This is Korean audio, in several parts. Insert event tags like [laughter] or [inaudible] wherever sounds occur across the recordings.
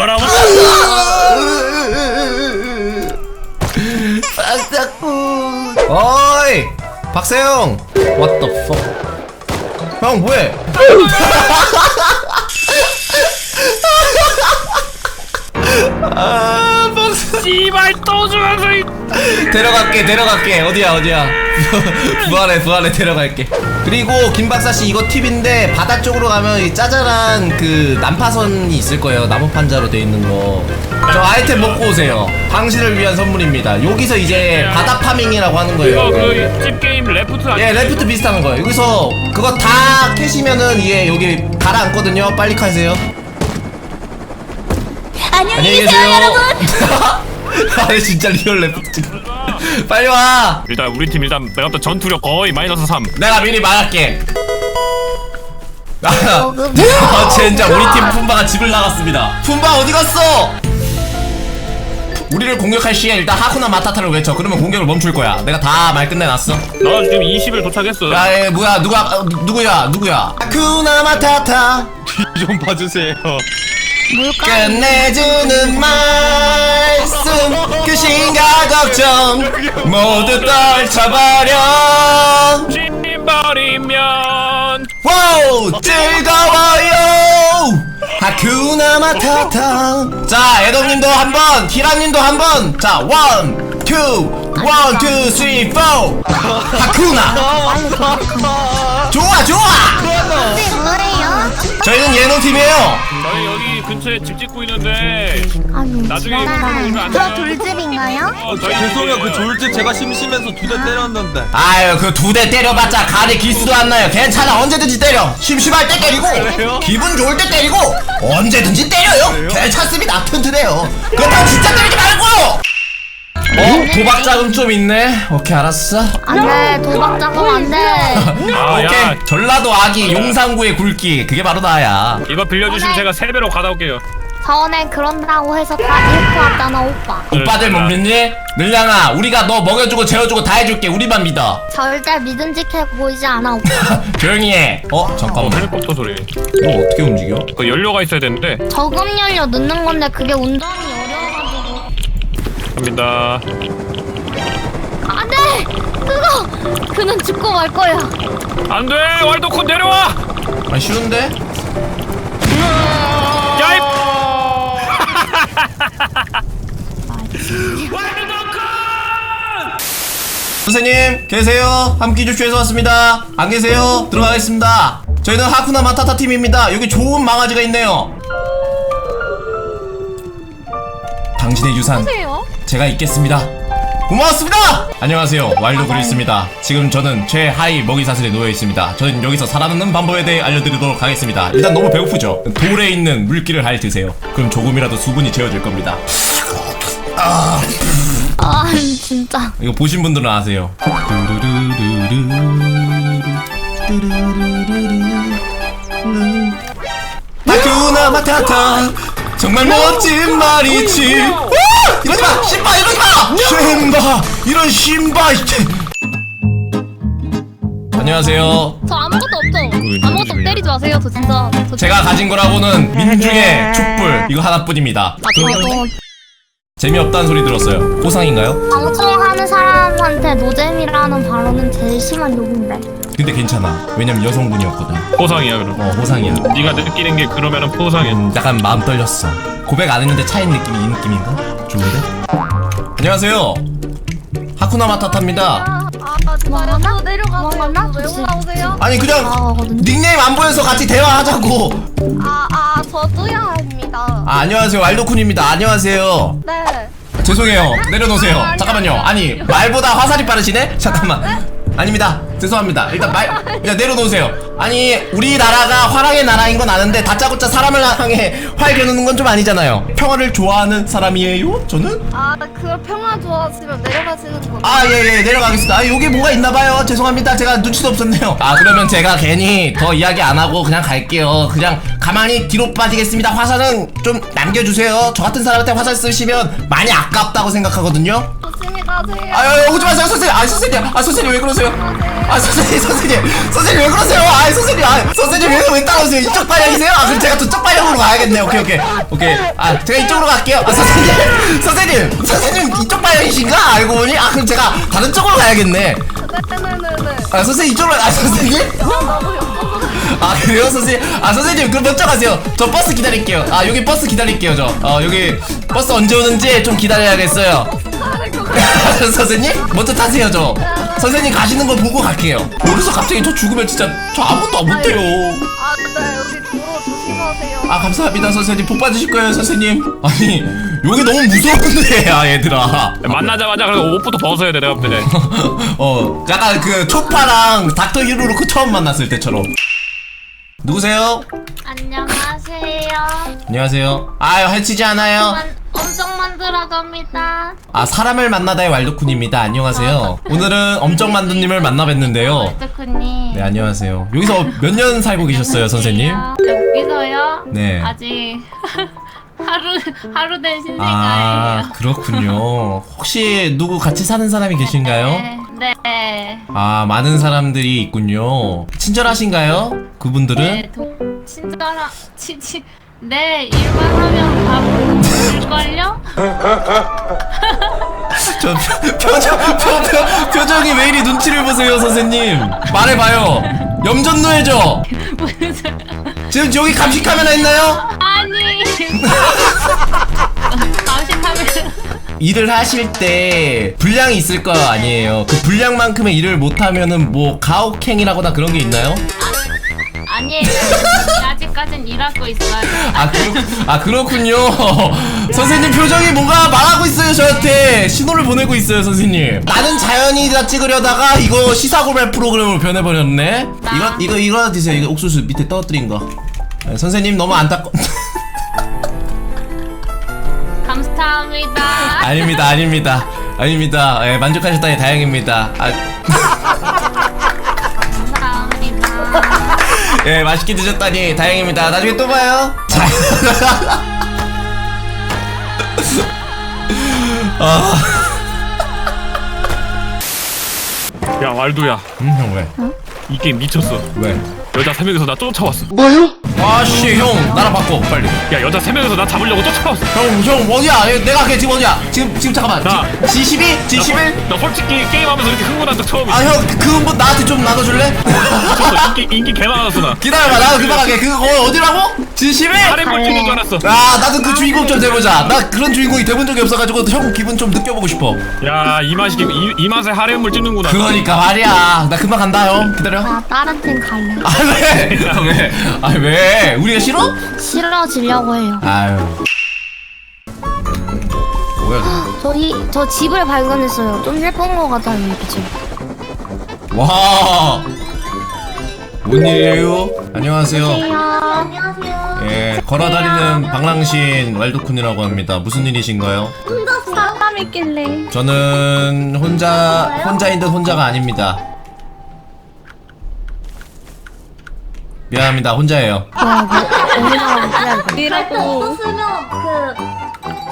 죽어라 박사꾼. 어이 박세영 What the fuck? 형 뭐해? 아 박사 씨발 또 죽었어 이 데려갈게 데려갈게. 어디야 어디야? 부활해 부활해 데려갈게. 그리고 김박사씨 이거 팁인데 바다 쪽으로 가면 이 짜잘한 그 난파선이 있을 거예요. 나무 판자로 돼 있는 거저 아이템 먹고 오세요. 당신을 위한 선물입니다. 여기서 이제 바다 파밍이라고 하는 이거 거예요 그집 게임 레프트 아니 예 레프트 비슷한 거예요. 여기서 그거 다 캐시면은 이게 여기 가라앉거든요. 빨리 카세요. 안녕히 계세요, 여러분. [laughs] [laughs] 아니 진짜 리얼 레프트 빨리 와 일단 우리 팀 일단 내가 또 전투력 거의 마이너스 3 내가 미리 말할게. 아, 조금. 아, 진짜 우리 팀 푼바가 집을 나갔습니다. 푼바 어디 갔어? 우리를 공격할 시에 일단 하쿠나 마타타를 외쳐. 그러면 공격을 멈출 거야. 내가 다 말 끝내놨어. 나 지금 20을 도착했어 야, 얘 뭐야? 누가 어, 누구야? 누구야? 하쿠나 마타타 [laughs] 좀 봐주세요. 끝내주는 말씀 그 신가 걱정 모두 떨쳐버려. 찜버리면 와우 즐거워요. 하쿠나 마타타 자 애덕님도 한번 히라님도 한번. 자 원, 투, 원, 투, 쓰리, 포. 하쿠나. 좋아 좋아. 근데 뭐예요? 저희는 예능팀이에요 저희 여기 근처에 집 짓고 있는데 아니, 나중에. 이거 안저 돼. 돌집인가요? 어, 저희 죄송해요. 그 졸집 제가 심심해서 두 대 때렸는데. 아유 그 두 대 때려봤자 가리 기수도 안 나요 괜찮아 언제든지 때려 심심할 때 때리고 기분 좋을 때 때리고 언제든지 때려요 괜찮습니다 튼튼해요 그렇다고 진짜 때리지 말고 어? 도박 자금 좀 있네 오케이 알았어 안 돼, 도박 자금 안 돼. 아, 야. 오케이 전라도 아기 용산구의 굴기 그게 바로 나야 이거 빌려주시면 제가 세배로 가다 올게요 저번에 그런다고 해서 다 잃고 왔잖아, 오빠. 오빠들 못 믿니? 늘량아 우리가 너 먹여주고 재워주고 다 해줄게 우리만 믿어 절대 믿음직해 보이지 않아, 오빠. [laughs] 조용히 해 어? 어 잠깐만 헬리콥터 소리 이거 어떻게 움직여? 그 연료가 있어야 되는데 저금 연료 넣는 건데 그게 운전이 어려워가지고. 갑니다 안 돼! 그거! 그는 죽고 말 거야. 안돼 왈도콘 내려와 아 쉬운데? 야이 선생님 계세요? 함께 주쇼에서 왔습니다 안 계세요? 들어가겠습니다 저희는 하쿠나 마타타 팀입니다 여기 좋은 망아지가 있네요 당신의 유산 세요? 제가 있겠습니다. 고맙습니다. 안녕하세요. 와일드 그리스입니다. 지금 저는 최하위 먹이 사슬에 놓여 있습니다. 저는 여기서 살아남는 방법에 대해 알려드리도록 하겠습니다. 일단 너무 배고프죠? 돌에 있는 물기를 할 드세요. 그럼 조금이라도 수분이 채워질 겁니다. 아, 진짜. 이거 보신 분들은 아세요. 마타타 정말 멋진 말이지. 와! 이러지 마, 신바 이러지 마. 신바 이런 신바. 안녕하세요. 저 아무것도 없죠? 아무것도? 때리지 마세요. 저 진짜. 저 제가 가진 거라고는 민중의 촛불 이거 하나뿐입니다. 아, 저도 재미없다는 소리 들었어요. 호상인가요? 방송하는 사람한테 노잼이라는 발언은 제일 심한 욕인데. 근데 괜찮아. 왜냐면 여성분이었거든. 포상이야 그럼 어 호상이야. 네가 느끼는 게 그러면은 포상이야 음, 약간 마음 떨렸어. 고백 안 했는데 차인 느낌이 이 느낌인가? 좋은데? 안녕하세요. 하쿠나 마타타입니다. 아, 뭐하나? 저 내려가세요. 뭐하나? 왜 좋지. 올라오세요? 아니 그냥 나가거든요. 닉네임 안 보여서 같이 대화하자고. 아, 아, 저도야 합니다. 아, 안녕하세요. 왈도쿤입니다. 안녕하세요. 네. 죄송해요. 내려놓으세요. 잠깐만요. 아니 말보다 화살이 빠르시네? 잠깐만. 아닙니다. 죄송합니다. 일단 말 일단 내려놓으세요. 아니 우리나라가 화랑의 나라인 건 아는데 다짜고짜 사람을 향해 활 겨누는 건 좀 아니잖아요. 평화를 좋아하는 사람이에요? 저는? 아, 그걸 평화 좋아하시면 내려가시는 거. 아, 예, 예, 내려가겠습니다. 아, 여기 뭐가 있나봐요. 죄송합니다. 제가 눈치도 없었네요. 아, 그러면 제가 괜히 더 이야기 안 하고 그냥 갈게요. 그냥 가만히 뒤로 빠지겠습니다. 화살은 좀 남겨주세요. 저 같은 사람한테 화살 쓰시면 많이 아깝다고 생각하거든요. 가세요. 아유 오지 마세요. 선생님. 아 선생님. 아 선생님 왜 그러세요? 아 선생님 선생님. 선생님 왜 그러세요? 아 선생님. 아 선생님 왜, 왜 따라오세요? 이쪽 방향이세요? 아 그럼 제가 저쪽 방향으로 가야겠네 오케이 오케이. 오케이. 아 제가 이쪽으로 갈게요. 아 선생님. 선생님. 선생님 이쪽 방향이신가? 알고 보니? 아 그럼 제가 다른 쪽으로 가야겠네. 네네네네. 아 선생님 이쪽으로 아 선생님? 아 너무. 아 그래요? 선생님. 아 선생님 그럼 먼저 가세요. 저 버스 기다릴게요. 아 여기 버스 기다릴게요 저어 여기 버스 언제 오는지 좀 기다려야겠어요 선생님? 먼저 타세요 저. 선생님 가시는 거 보고 갈게요. 여기서 갑자기 저 죽으면 진짜 저 아무것도 안 못해요. 아, 네, 여기 도로 조심하세요. 아 감사합니다 선생님. 복 받으실 거예요 선생님. 아니 여기 너무 무서운데 아 얘들아. 만나자마자 그래서 옷부터 벗어야 돼 내가 볼 때. [laughs] 어 약간 그 초파랑 닥터 히로로크 처음 만났을 때처럼. 누구세요? 안녕하세요. 안녕하세요. 아유 해치지 않아요? 만, 엄청 만 들어 갑니다. 아 사람을 만나다의 왈도쿤입니다 안녕하세요 오늘은 엄정만두님을 만나 뵀는데요 데크님. 네 안녕하세요 여기서 몇 년 살고 계셨어요 선생님? 여기서요? 네. 아직 [laughs] 하루 하루 된아 신생아예요. 그렇군요 혹시 누구 같이 사는 사람이 계신가요? 네. 네. 아 많은 사람들이 있군요 친절하신가요? 그분들은? 네. 도, 친절한 치치. 네 일만 하면 밥 먹을걸요? [laughs] 저 표, 표정 표, 표, 표정이 왜 이리 눈치를 보세요 선생님 말해봐요 염전노예죠? 지금 여기 감시 카메라 있나요? 아니. [laughs] 감식하면 일을 하실 때 분량이 있을 거 아니에요 그 분량만큼의 일을 못하면은 뭐 가혹행위라거나 그런 게 있나요? 아니에요. [laughs] 아직까진 일하고 있어요. 아, 그렇, 아 그렇군요. [laughs] 선생님 표정이 뭔가 말하고 있어요 저한테. 신호를 보내고 있어요 선생님. 나는 자연이다 찍으려다가 이거 시사고발 프로그램으로 변해버렸네. 이거 이거 이거 드세요. 이거 옥수수 밑에 떨어뜨린 거. 네, 선생님 너무 안타까 [laughs] 감사합니다. 아닙니다 아닙니다. 아닙니다. 예, 만족하셨다니 다행입니다. 아, 예 맛있게 드셨다니 다행입니다 나중에 또 봐요 자. [laughs] 야 왈도야 음 형 왜? 이 게임 미쳤어. 왜? 여자 세 명이서 나 쫓아왔어. 아씨 형 나랑 바꿔 빨리 야 여자 세 명이서 나 잡으려고 쫓아왔어. 형, 형? 예, 내가 걔 지금 어디야? 지금 지금 잠깐만. 나. 지, G12? 나, G11? 솔- 나 솔직히 게임하면서 이렇게 흥분한 적 처음이야. 아, 형, 그뭐 나한테 좀 나눠줄래? 미쳤어. 인기 인기 개 많았어 나. 기다려봐, 나도 그만하게. 그거 어, 어디라고? G11? 할인 물질인 줄 알았어. 아, 나도 그 주인공 좀 돼보자. 나 그런 주인공이 돼본 적이 없어가지고 형 기분 좀 느껴보고 싶어. 야 이 맛이 이, 이 맛에 할인물 찍는구나. 그러니까 말이야. 나 금방 간다, 형. 기다려. 아, 다른 팀 갈래. 아, 왜? 아, 왜? 아, 왜? 우리가 싫어? 싫어지려고 해요. 아유. 뭐야, 너. 저희 저 집을 발견했어요. 좀 예쁜 거 같아요, 이 집. 와. 뭔 일이에요? 안녕하세요. 안녕하세요. 예, 걸어다니는 방랑신 왈도쿤이라고 합니다. 무슨 일이신가요? 사람 있길래. 저는 혼자 혼자인 듯 혼자가 아닙니다. 미안합니다. 혼자예요. 없었으면 그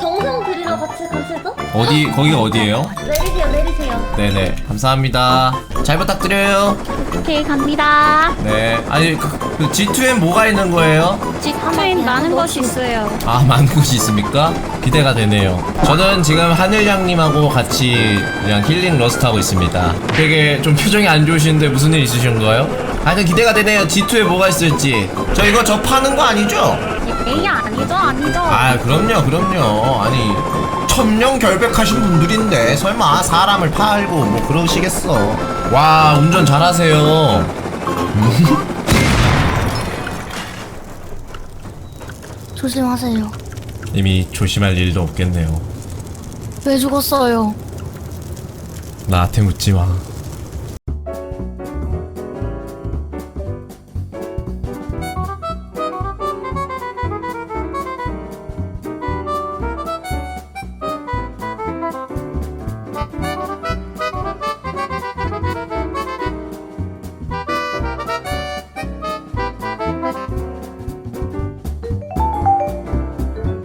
정성 들이러 같이 가시죠? 어디 거기가 어디예요? 내리세요 내리세요 네네. 감사합니다. 잘 부탁드려요. 오케이 갑니다. 네. 아니 그, 그 G2엔 뭐가 있는 거예요? 집주인 많은 것이 있어요. 아 많은 곳이 있습니까? 기대가 되네요. 저는 지금 하늘양님하고 같이 그냥 힐링 러스트 하고 있습니다. 되게 좀 표정이 안 좋으신데 무슨 일 있으신가요? 하여튼 기대가 되네요. G2에 뭐가 있을지. 저 이거 저 파는 거 아니죠? 에이 아니죠 아니죠. 아 그럼요 그럼요. 아니 천명 결백하신 분들인데 설마 사람을 팔고 뭐 그러시겠어. 와 운전 잘하세요. [laughs] 조심하세요. 이미 조심할 일도 없겠네요. 왜 죽었어요? 나한테 묻지 마.